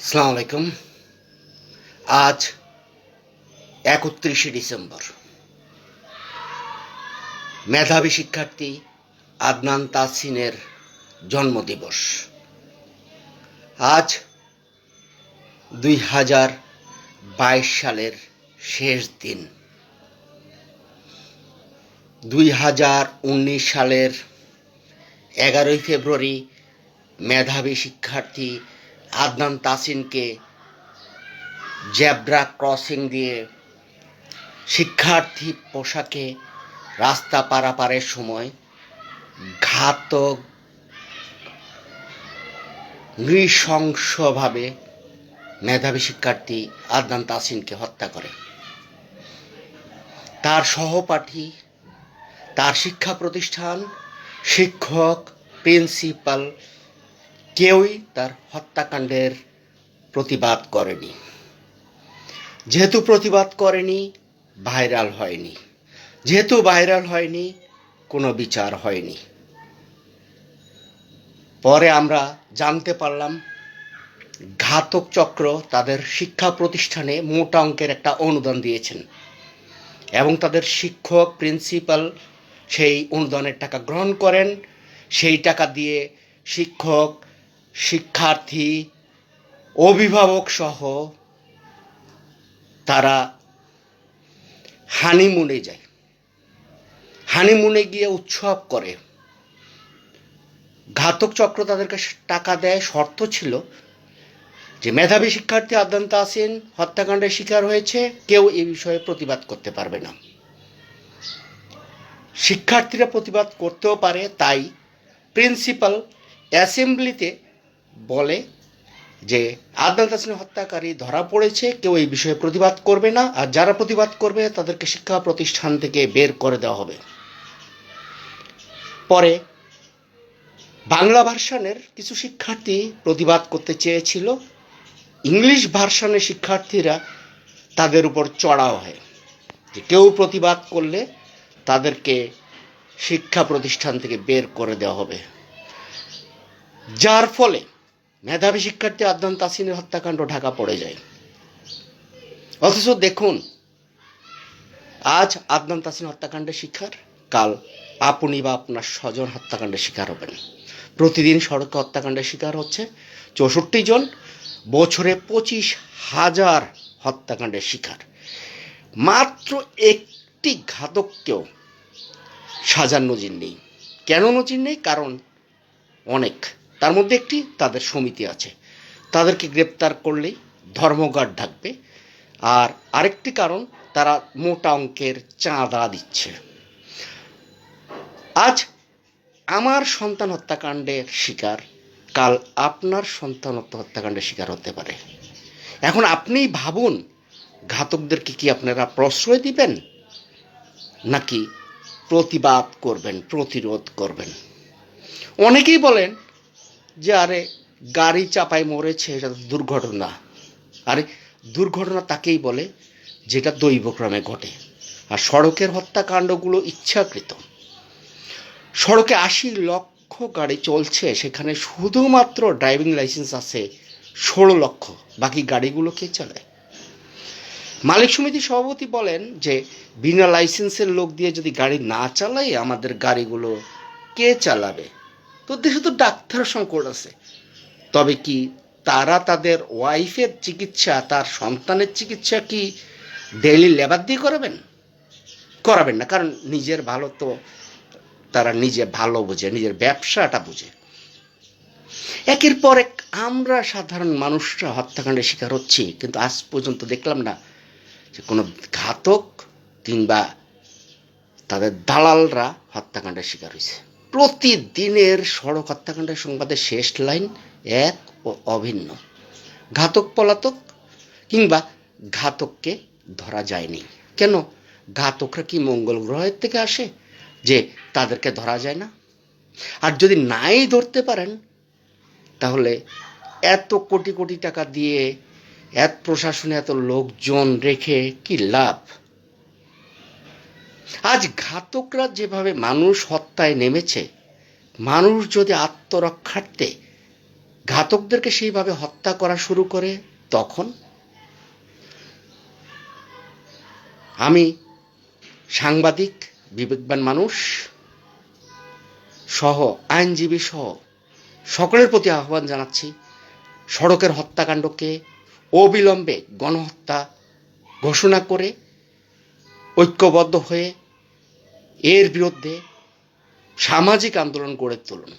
আসসালামু আলাইকুম। আজ একত্রিশে ডিসেম্বর। মেধাবী শিক্ষার্থী আদনান তাসিনের জন্মদিবস। আজ দুই হাজার বাইশ সালের শেষ দিন। দুই হাজার উনিশ সালের এগারোই ফেব্রুয়ারি মেধাবী শিক্ষার্থী আদনান তাসিনকে জেব্রা ক্রসিং দিয়ে শিক্ষার্থী পোশাকে রাস্তা পারাপারের সময় ঘাতক নৃশংসভাবে মেধাবী শিক্ষার্থী আদনান তাসিনকে হত্যা করে। তার সহপাঠী, তার শিক্ষা প্রতিষ্ঠান, শিক্ষক, প্রিন্সিপাল কেউই তার হত্যাকাণ্ডের প্রতিবাদ করেনি। যেহেতু প্রতিবাদ করেনি, ভাইরাল হয়নি। যেহেতু ভাইরাল হয়নি, কোনো বিচার হয়নি। পরে আমরা জানতে পারলাম, ঘাতক চক্র তাদের শিক্ষা প্রতিষ্ঠানে মোটা অঙ্কের একটা অনুদান দিয়েছেন এবং তাদের শিক্ষক, প্রিন্সিপাল সেই অনুদানের টাকা গ্রহণ করেন। সেই টাকা দিয়ে শিক্ষক শিক্ষার্থী অভিভাবক সহ তারা হানিমুনে যায়। হানিমুনে গিয়ে উৎসব করে। ঘাতক চক্র তাদেরকে টাকা দেয়, শর্ত ছিল যে মেধাবী শিক্ষার্থী আদান্ত আসেন, হত্যাকাণ্ডের শিকার হয়েছে, কেউ এ বিষয়ে প্রতিবাদ করতে পারবে না। শিক্ষার্থীরা প্রতিবাদ করতেও পারে, তাই প্রিন্সিপাল অ্যাসেম্বলিতে বলে যে, আদালত হাসিন হত্যাকারী ধরা পড়েছে, কেউ এই বিষয়ে প্রতিবাদ করবে না, আর যারা প্রতিবাদ করবে, তাদেরকে শিক্ষা প্রতিষ্ঠান থেকে বের করে দেওয়া হবে। পরে বাংলা ভার্সানের কিছু শিক্ষার্থী প্রতিবাদ করতে চেয়েছিল। ইংলিশ ভার্সানের শিক্ষার্থীরা তাদের উপর চড়াও হয় যে, কেউ প্রতিবাদ করলে তাদেরকে শিক্ষা প্রতিষ্ঠান থেকে বের করে দেওয়া হবে। যার ফলে মেধাবী শিক্ষার্থী আদনান তাসিনের হত্যাকাণ্ড ঢাকা পড়ে যায়। অথচ দেখুন, আজ আদনান তাসিন হত্যাকাণ্ডের শিকার। কাল আপনি বা আপনার স্বজন হত্যাকাণ্ডের শিকার হবেন। প্রতিদিন সড়কে হত্যাকাণ্ডের শিকার হচ্ছে চৌষট্টি জন। বছরে পঁচিশ হাজার হত্যাকাণ্ডের শিকার। মাত্র একটি ঘাতককেও সাজার নজির নেই। কেন নজির নেই? কারণ অনেক। তার মধ্যে একটি, তাদের সমিতি আছে। তাদেরকে গ্রেপ্তার করলেই ধর্মঘট ঢাকবে। আর আরেকটি কারণ, তারা মোটা অঙ্কের চাঁদা দিচ্ছে। আজ আমার সন্তান হত্যাকাণ্ডের শিকার, কাল আপনার সন্তান হত্যাকাণ্ডের শিকার হতে পারে। এখন আপনিই ভাবুন, ঘাতকদেরকে কি আপনারা প্রশ্রয় দিবেন? নাকি প্রতিবাদ করবেন, প্রতিরোধ করবেন? অনেকেই বলেন যে আরে গাড়ি চাপায় মরেছে, এটা তো দুর্ঘটনা। আরে দুর্ঘটনা তাকেই বলে যেটা দৈবক্রমে ঘটে। আর সড়কের হত্যাকাণ্ডগুলো ইচ্ছাকৃত। সড়কে আশি লক্ষ গাড়ি চলছে, সেখানে শুধুমাত্র ড্রাইভিং লাইসেন্স আছে ষোলো লক্ষ। বাকি গাড়িগুলো কে চালায়? মালিক সমিতির সভাপতি বলেন যে বিনা লাইসেন্সের লোক দিয়ে যদি গাড়ি না চালাই আমাদের গাড়িগুলো কে চালাবে? তো দেশে তো ডাক্তার সংকট আছে। তবে কি তারা তাদের ওয়াইফের চিকিৎসা, তার সন্তানের চিকিৎসা কি ডেইলি লেবার দিয়ে করাবেন? করাবেন না, কারণ নিজের ভালো তো তারা নিজে ভালো বোঝে, নিজের ব্যবসাটা বুঝে। একের পর এক আমরা সাধারণ মানুষরা হত্যাকাণ্ডের শিকার হচ্ছি, কিন্তু আজ পর্যন্ত দেখলাম না যে কোনো ঘাতক কিংবা তাদের দালালরা হত্যাকাণ্ডের শিকার হয়েছে। প্রতিদিনের সড়ক হত্যাকাণ্ডের সংবাদের শেষ লাইন এক ও অভিন্ন। ঘাতক পলাতক কিংবা ঘাতককে ধরা যায়নি। কেন? ঘাতকরা কি মঙ্গল গ্রহের থেকে আসে যে তাদেরকে ধরা যায় না? আর যদি নাই ধরতে পারেন, তাহলে এত কোটি কোটি টাকা দিয়ে এত প্রশাসনে এত লোকজন রেখে কি লাভ? আজ ঘাতকরা যেভাবে মানুষ হত্যায় নেমেছে, মানুষ যদি আত্মরক্ষার্থে ঘাতকদেরকে সেইভাবে হত্যা করা শুরু করে, তখন? আমি সাংবাদিক, বিবেকবান মানুষ সহ, আইনজীবী সহ সকলের প্রতি আহ্বান জানাচ্ছি, সড়কের হত্যাকাণ্ডকে অবিলম্বে গণহত্যা ঘোষণা করে ঐক্যবদ্ধ হয়ে এর বিরুদ্ধে সামাজিক আন্দোলন গড়ে তুলুন।